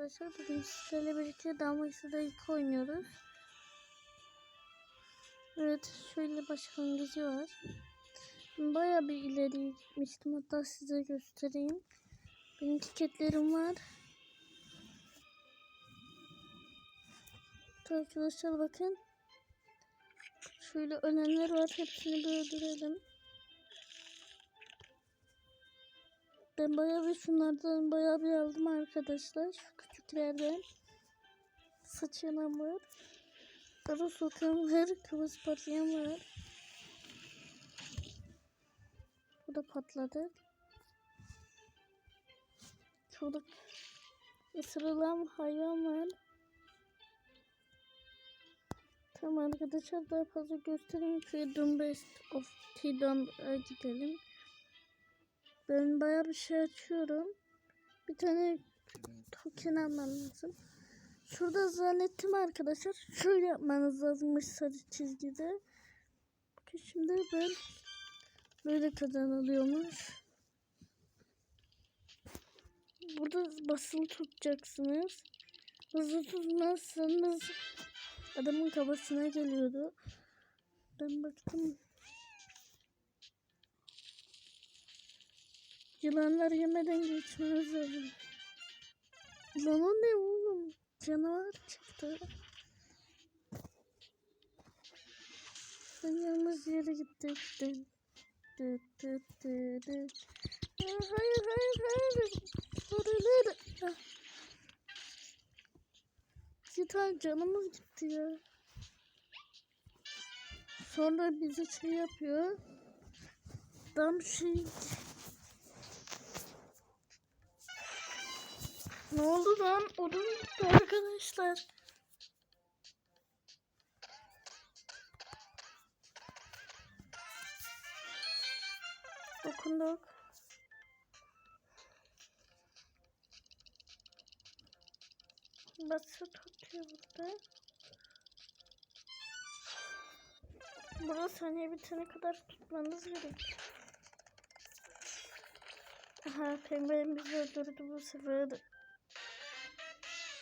Arkadaşlar bugün sizlerle birlikte Dalması'da ilk oynuyoruz. Evet şöyle başlangıcı var. Baya bir ileri gitmiştim hatta size göstereyim. Benim tiketlerim var. Arkadaşlar bakın. Şöyle ölenler var hepsini öldürelim. Ben bayağı bir şunlardan bayağı bir aldım arkadaşlar. Şu küçüklerden. Saç yanan var. Arı sokan var. Kıvız patlayan var. Bu da patladı. Şurada ısırılan hayvan var. Tamam arkadaşlar daha fazla göstereyim. Freedom Best of Tidon'a gidelim. Ben bayağı bir şey açıyorum. Bir tane token almam lazım. Şurada zannettim arkadaşlar. Şöyle yapmanız lazımmış sarı çizgide. Bakın şimdi ben böyle kazanılıyormuş. Burada basılı tutacaksınız. Hızlı tutmazsanız adamın kafasına geliyordu. Ben baktım Yılanlar yemeden geçmemiz lazım. Lan o ne oğlum? Canavar çıktı. Yalnız yere gittik. Hayır hayır hayır. Sorular. Ah. Yeter canımız gitti ya. Sonra bize şey yapıyor. Tam şey Ne oldu lan? Odun gitti arkadaşlar. Dokunduk. Bası topluyor burada. Burada saniye bitene kadar tutmanız gerek. Aha pembe bizi öldürdü bu sefer.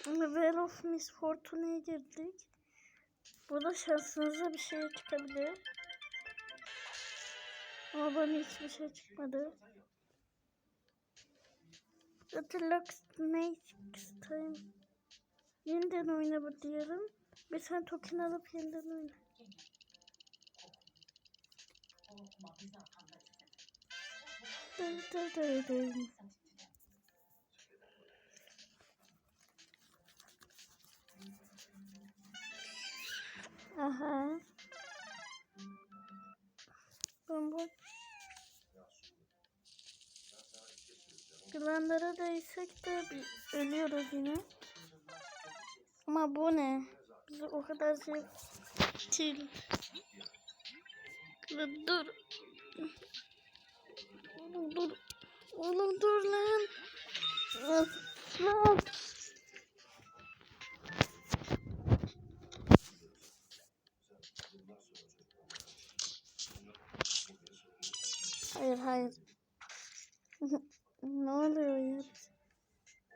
Well of Miss Fortune'ye girdik. Burada şansınıza bir şey çıkabilir. Ama bana hiçbir şey çıkmadı. Atılak next time. Yeniden oyna bu diyelim. Bir sen token alıp yeniden oyna. Dır dır dır dır. Aha. Bu Yılanlara değsek de bir ölüyoruz yine. Ama bu ne? Bizi o kadar şey. Lan Dur. Oğlum dur. Oğlum dur lan. Lan. Hayır hayır. ne oluyor ya?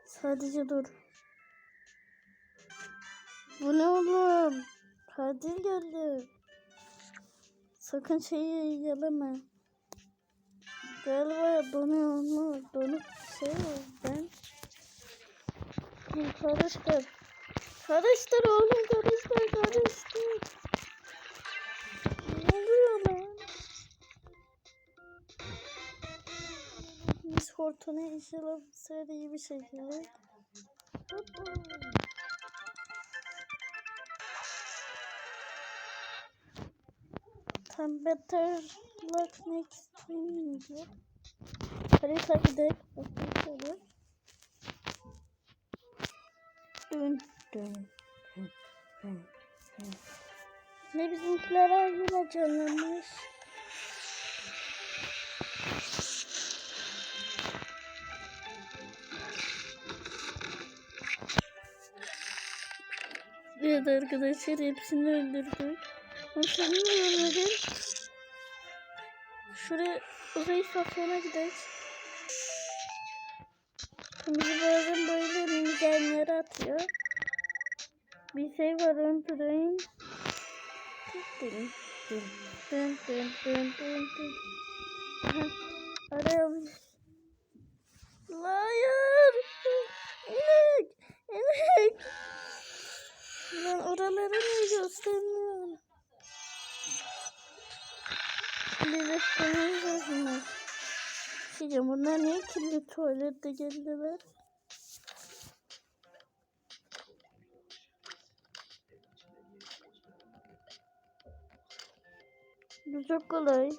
Sadece dur. Bu ne oğlum? Kadir geldi. Sakın şeyi yalama. Galiba donuyor mu? Donuk şey var. Ben karıştır. Karıştır oğlum karıştır karıştır. Ne oluyor lan? Miss Horton'a inşallah bu iyi bir şekilde. Tam better luck next time diyor. Harita gidelim. Şöyle. Dön dön dön dön. Ne bizimkiler yine canlanmış. Evet arkadaşlar hepsini sen niye ölmedin? Şuraya uzay istasyona gidelim. Bizi bazen böyle mini gemlere Bir şey var dın dın dın dın dın dın. Aha, Araya bir... Şimdi bunlar niye kirli tuvalette geldiler? Bu çok kolay.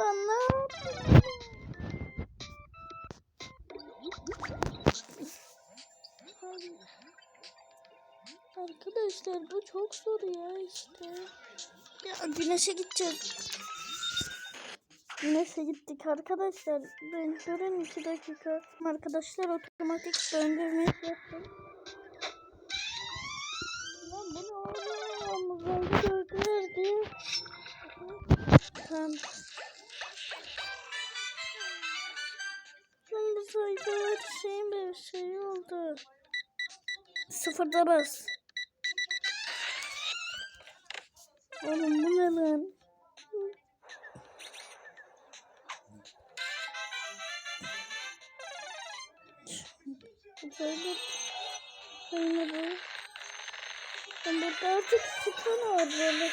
Aha. Arkadaşlar bu çok zor ya işte. Ya güneşe gideceğiz. Güneşe gittik arkadaşlar. Ben durun iki dakika. Arkadaşlar otomatik döndürmeyi yaptım. Lan bu ne oğlum? Uzaylı gördüler diye. Tamam. Lan bu sayıda her şeyin bir şey oldu. Sıfırda bas. Oğlum bu ne lan? Böyle aynı bu. Ben burada artık iki tane böyle.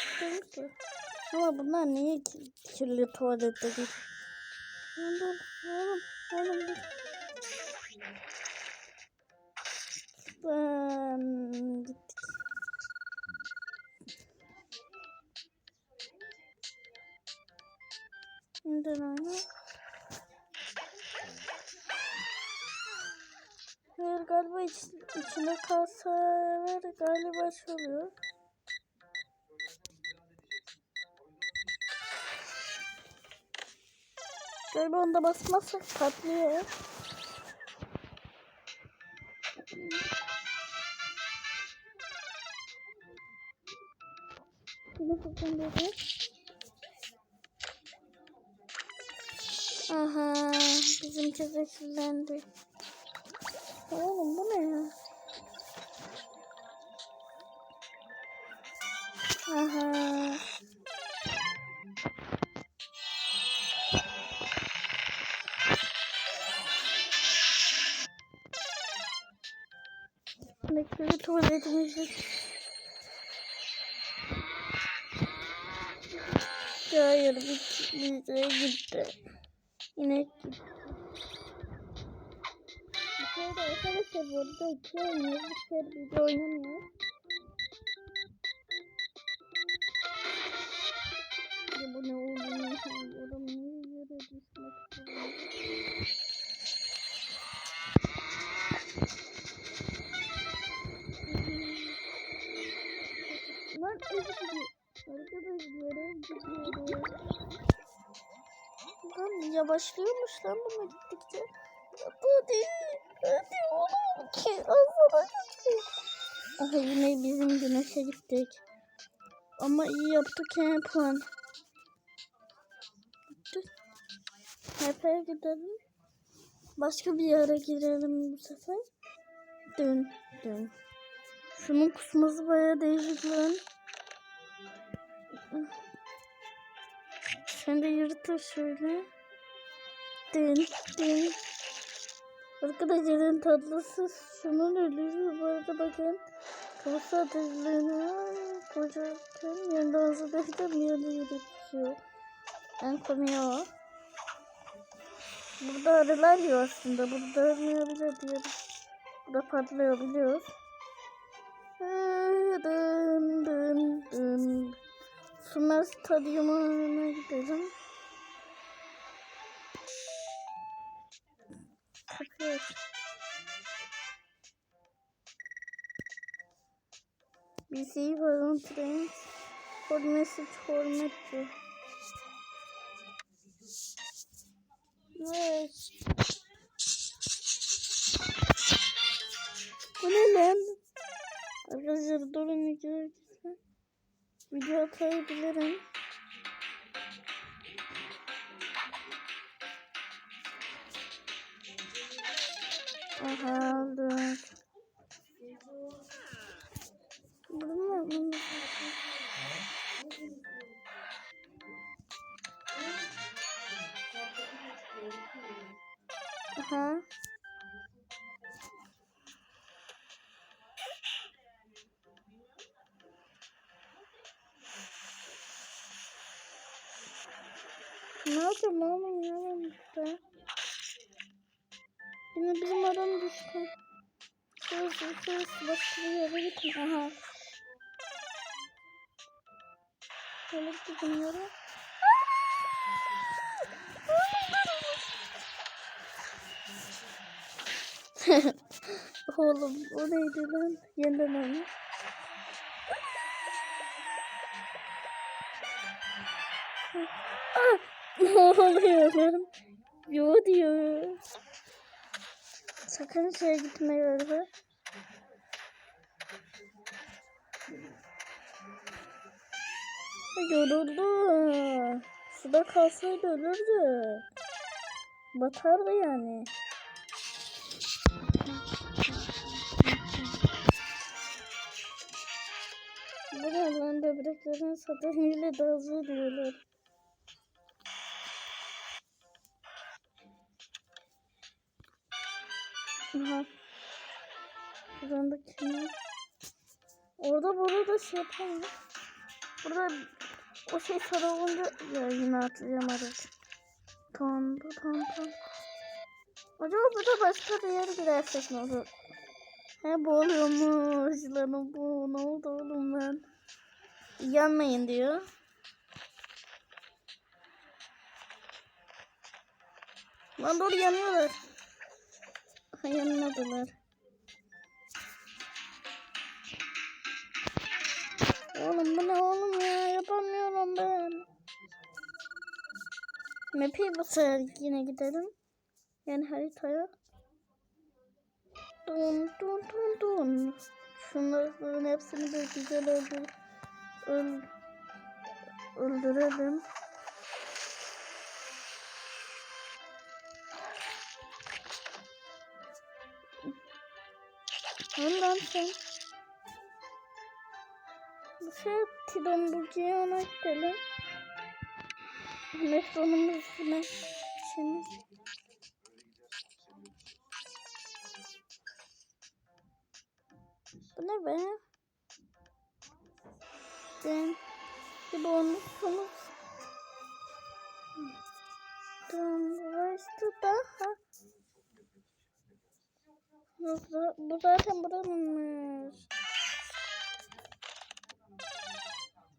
Ama bunlar niye ki- kirli tuvalette değil? Oğlum, oğlum, oğlum Ben gittik. Şimdi oyna. Hayır galiba iç, içine kalsalar galiba şey oluyor. Galiba onda basmazsak patlıyor. Bakın dedi. Aha bizimki zehirlendi. Oğlum bu ne ya? Aha. Bekle tuvaletimizi. Hayır biz, bize gitti. İnek gitti. De arkadaşlar burada iki oynuyor. Bir bir de oynamıyor. Yavaşlıyormuş lan buna gittikçe. Bu değil. Hadi oğlum ki. Aha yine bizim güneşe gittik. Ama iyi yaptık yani. Dur. Hep'e gidelim. Başka bir yere girelim bu sefer. Dön dön. Şunun kusması bayağı değişik lan. Sen de yırtır şöyle. Dın dın. Arkadaşların tatlısı şunun ölüsü. Bu arada bakın. Kafası ateşlerine kocarken yanında hızlı bir yerde yürütüyor. En komiği o. Burada arılar yiyor aslında. Burada ölmeyebilir diye. Burada patlıyor biliyoruz. Dın dın dın. Sunlar Stadyumu'na gidelim. Aç. Bizi falan train for message formatı. Evet. Bu ne lan? Arkadaşlar durun. Video atabilirim. Aha aldım. Bunu? Aha. Ne yapayım oğlum ya ben. Yine bizim adam düştü. Söz söz başka bir yere gitme. Aha. Şöyle gidin yere. Oğlum o neydi lan? Yeniden oyna. Ah! Ne oluyor lan? Yo diyor. Sakın şeye gitme yolda. Yoruldu. Suda kalsaydı ölürdü. Batardı yani. Bu ne lan böbreklerin sataniyle de hızlı diyorlar. Aha. Buradan da kim? Orada burada da şey yapalım. Burada o şey sarı olunca ya yine atlayamadık. Tamam tamam tamam. Acaba burada başka bir yere gidersek ne olur? He bu oluyormuş lan bu. Ne oldu oğlum lan? Yanmayın diyor. Lan doğru yanıyorlar. Ha, Yanmadılar. Oğlum bu ne oğlum ya? Yapamıyorum ben. Map'i bu sefer yine gidelim. Yani haritaya. Dun dun dun dun. Şunların hepsini bir güzel öldür. Öl, öldürelim. Lan sen. Bu şey Tidon Burcu'ya ona gidelim. Metronun üstüne. Şimdi. Bu ne be? Ben bir bonusumuz. Bu, zaten buranınmış.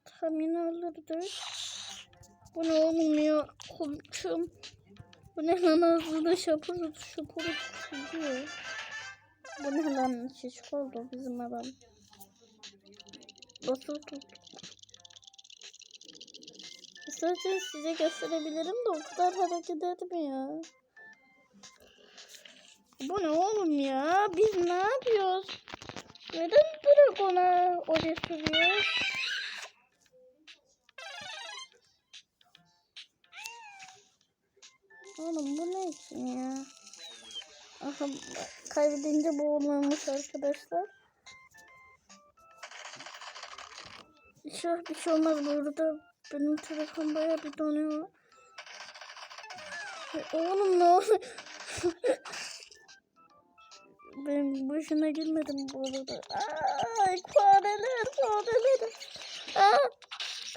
Tam yine öldürdük. Bu ne oğlum ya? Korktum. Bu ne lan ağzını şapırıp şapırıp çiziyor. Bu ne lan şişik oldu bizim adam. Basılı tut. İsterseniz size gösterebilirim de o kadar hareket etmiyor. Bu ne oğlum ya? Biz ne yapıyoruz? Neden Dragon'a oraya sürüyor? Oğlum bu ne için ya? Aha kaybedince bu olmamış arkadaşlar. İnşallah bir şey olmaz burada. Benim telefon bayağı bir donuyor. Oğlum ne oluyor? ben boşuna girmedim bu arada. Ay fareler fareler. Aa!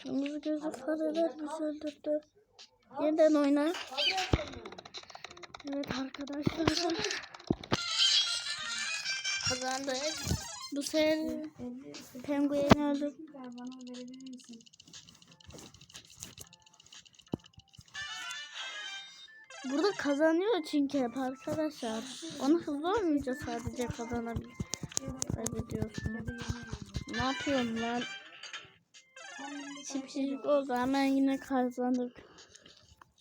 Kırmızı gözlü fareler bizi öldürdü. Yeniden oyna. Evet arkadaşlar. Kazandık. Bu sefer penguen öldü. Bana verebilir misin? Burada kazanıyor çünkü hep arkadaşlar. Onu hızlı oynayınca sadece kazanabilir. Kaybediyorsun. Ne yapıyorum lan? Şipşik oldu hemen yine kazandık.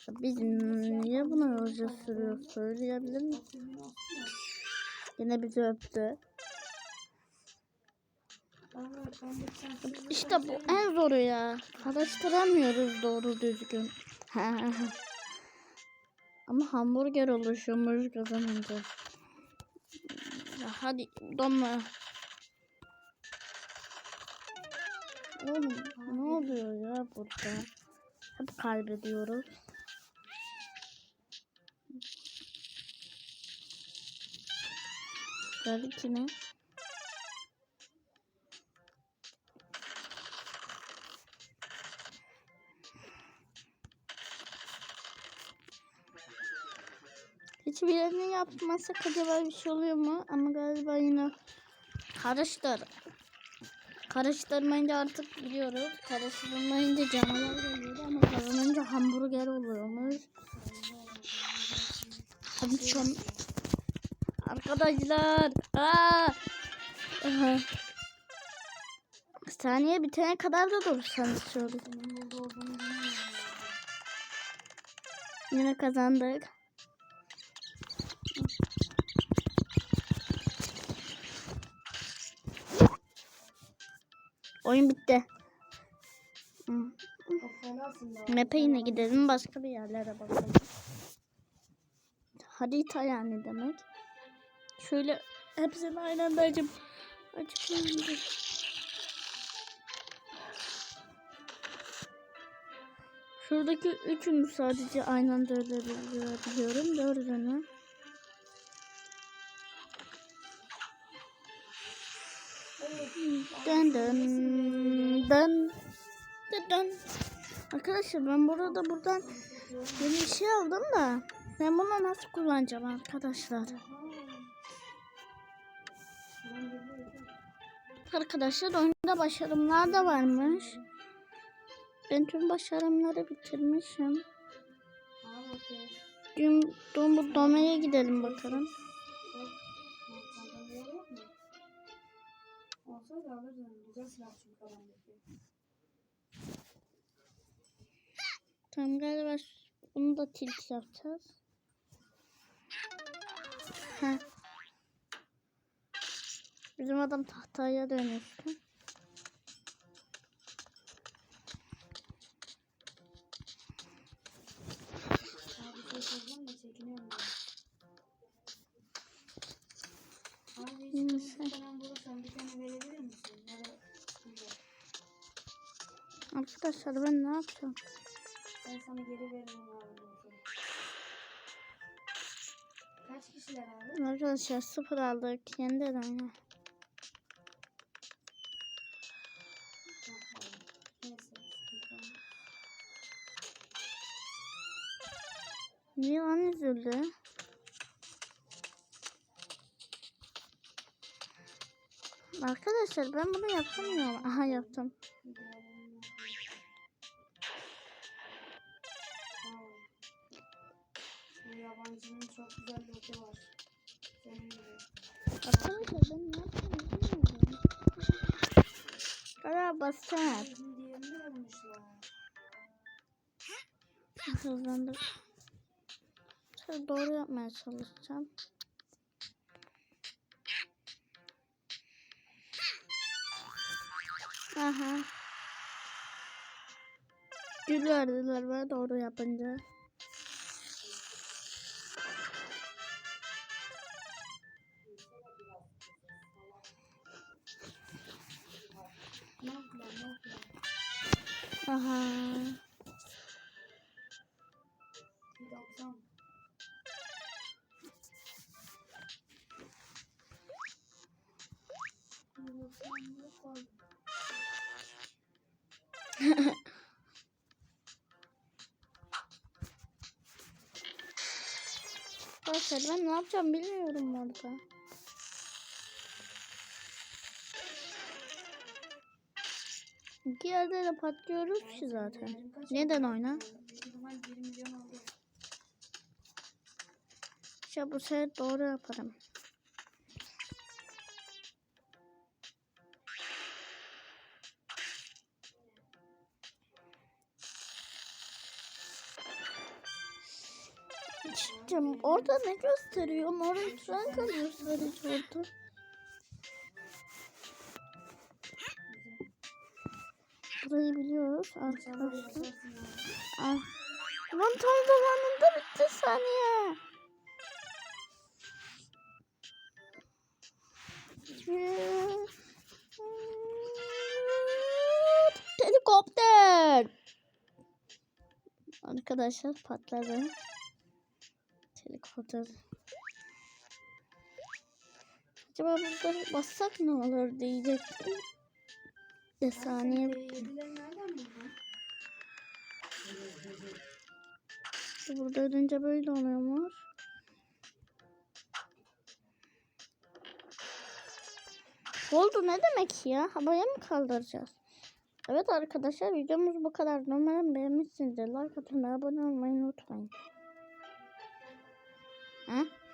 Biz niye buna hoca sürüyor söyleyebilir misin? Yine bizi öptü. İşte bu en zoru ya. Karıştıramıyoruz doğru düzgün. Ama hamburger oluşuyormuş kazanınca. Ya hadi donma. Oğlum ne oluyor ya burada? Hep kaybediyoruz. Geldi ki Hiçbirini yapmasak acaba bir şey oluyor mu? Ama galiba yine karıştır. Karıştırmayınca artık biliyoruz. Karıştırmayınca canavar geliyor ama kazanınca hamburger oluyormuş. Hadi an... Arkadaşlar. Aa! Aha. Saniye bitene kadar da durursanız şöyle. Yine kazandık. Oyun bitti. Map'e yine gidelim başka bir yerlere bakalım. Harita yani demek. Şöyle hepsini aynı anda açıp açıp Şuradaki üçünü sadece aynı anda ölebiliyorum. Dördünü. Dın dın dın dın dın. Arkadaşlar ben burada buradan yeni bir şey aldım da ben bunu nasıl kullanacağım arkadaşlar? Arkadaşlar oyunda başarımlar da varmış. Ben tüm başarımları bitirmişim. Dün, dün bu domaya gidelim bakalım. Olsa da alırdım. Güzel silah çünkü adamdaki. Tamam galiba bunu da tilt yapacağız. Heh. Bizim adam tahtaya dönüştü. Arkadaşlar ben ne yapacağım? Ben sana geri veririm abi. Kaç kişiler abi? Arkadaşlar sıfır aldık. Sıkıntı olmaz. Niye lan üzüldü? Arkadaşlar ben bunu yapamıyorum. Aha yaptım. Bu yabancının çok güzel loot'u var. Senin gibi. Arkadaşlar ben ne bilmiyorum. Diğerini vermişler. Hızlandır. Şöyle doğru yapmaya çalışacağım. Aha. Gül verdiler bana doğru yapınca. Aha. Arkadaşlar ben ne yapacağım bilmiyorum orada. İki yerde de patlıyoruz ki zaten. Neden oyna? Büyük ihtimal 1 milyon oldu. İşte bu sefer doğru yaparım. İşte orada ne gösteriyor? Orada ekran kalıyor sadece orada. Burayı biliyoruz arkadaşlar. Ah. Lan tam zamanında bitti saniye. Helikopter. Arkadaşlar patladı. Helikopter. Acaba burada bassak ne olur diyecektim. Nereden buldun? Burada ölünce böyle oluyormuş. Oldu ne demek ya? Havaya mı kaldıracağız? Evet arkadaşlar videomuz bu kadar. Umarım beğenmişsinizdir. Like atın abone olmayı unutmayın. Ha?